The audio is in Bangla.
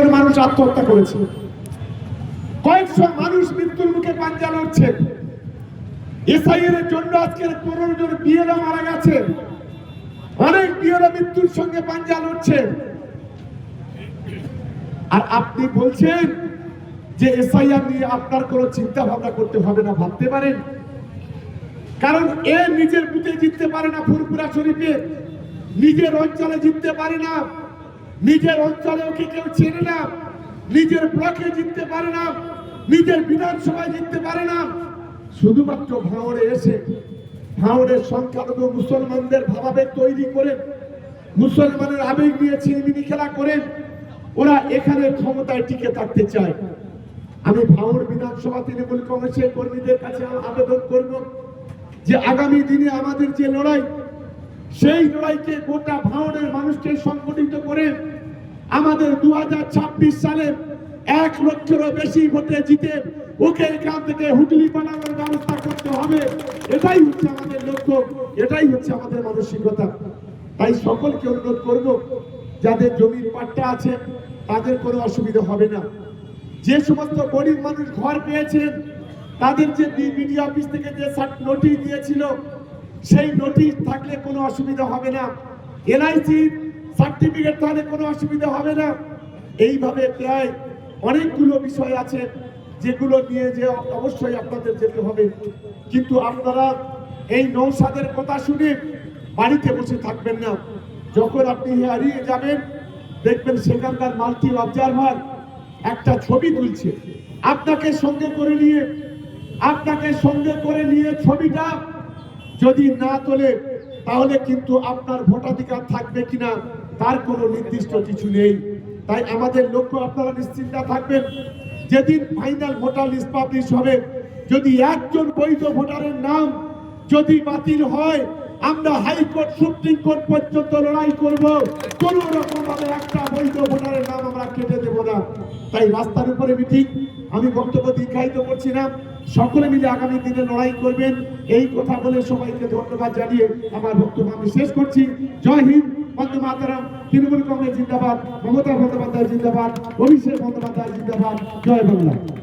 করে মানুষ আত্মহত্যা করেছে। কয়েকশো মানুষ মৃত্যুর মুখে পাঞ্জা লড়ছে। আর আপনি বলছেন যে আপনার কোনো চিন্তা ভাবনা করতে হবে না, ভাবতে পারেন? কারণ এ নিজের বুথে জিততে পারে না ফুরপুরা শরীফে নিজের অঞ্চলে জিততে পারে না। নিজের অঞ্চলেও ওকে কেউ চেনে না? নিজের ব্লকে জিততে পারে না, নিজের বিধানসভায় জিততে পারে না। শুধুমাত্র ভাঙড়ে এসে ভাঙড়ের সংখ্যালঘু মুসলমানদের ভাবাবেগ তৈরি করে, মুসলমানের আবেগ নিয়ে ছিনিমিনি খেলা করে, ওরা এখানে ক্ষমতায় টিকে থাকতে চায়। আমি ভাঙড় বিধানসভা তৃণমূল কংগ্রেসের কর্মীদের কাছে আবেদন করব যে আগামী দিনে আমাদের যে লড়াই সেই লড়াইকে গোটা ভাঙড়ের মানুষকে সংগঠিত করে আমাদের দু হাজার ছাব্বিশ সালে এক লক্ষেরও বেশি ভোটে জিতে ওকে এখান থেকে হুগলি বানানোর ব্যবস্থা করতে হবে। এটাই হচ্ছে আমাদের লক্ষ্য, এটাই হচ্ছে আমাদের মানসিকতা। তাই সকলকে অনুরোধ করব, যাদের জমির পাট্টা আছে, তাদের কোনো অসুবিধা হবে না। যে সমস্ত গরিব মানুষ ঘর পেয়েছেন, তাদের যে বিডি অফিস থেকে যে নোটিশ দিয়েছিল সেই নোটিশ থাকলে কোনো অসুবিধা হবে না। এলআইসি সার্টিফিকেট থাকলে কোনো অসুবিধা হবে না। এইভাবে প্রায় অনেকগুলো বিষয় আছে যেগুলো নিয়ে যে অবশ্যই আপনাদের যেতে হবে। কিন্তু আপনারা এই নৌসাদের কথা শুনে বাড়িতে বসে থাকবেন না। যখন আপনি হারিয়ে যাবেন, দেখবেন সেখানকার মাল্টি অবজারভার একটা ছবি তুলছে। আপনাকে সঙ্গে করে নিয়ে, আপনাকে সঙ্গে করে নিয়ে ছবিটা যদি না তোলে, তাহলে কিন্তু আপনার ভোটাধিকার থাকবে কিনা, তার কোনো নির্দিষ্ট কিছু নেই। তাই আমাদের লক্ষ্য আপনারা নিশ্চিন্ত থাকবেন। যেদিন ফাইনাল ভোটার লিস্ট পাবলিশ হবে, যদি একজন বৈধ ভোটারের নাম যদি বাতিল হয়, আমরা হাইকোর্ট, সুপ্রিম কোর্ট পর্যন্ত লড়াই করব। কোন রকম ভাবে একটা বৈধ ভোটারের নাম আমরা কেটে দেব না। তাই রাস্তার উপরে মিটিং, আমি বক্তব্য দীর্ঘায়িত করছি না। সকলে মিলে আগামী দিনে লড়াই করবেন। এই কথা বলে সবাইকে ধন্যবাদ জানিয়ে আমার বক্তব্য আমি শেষ করছি। জয় হিন্দ, বন্দে মাতারাম, তৃণমূল কংগ্রেস জিন্দাবাদ, মমতা বন্দ্যোপাধ্যায় জিন্দাবাদ, অভিষেক বন্দ্যোপাধ্যায় জিন্দাবাদ। জয় বাংলা।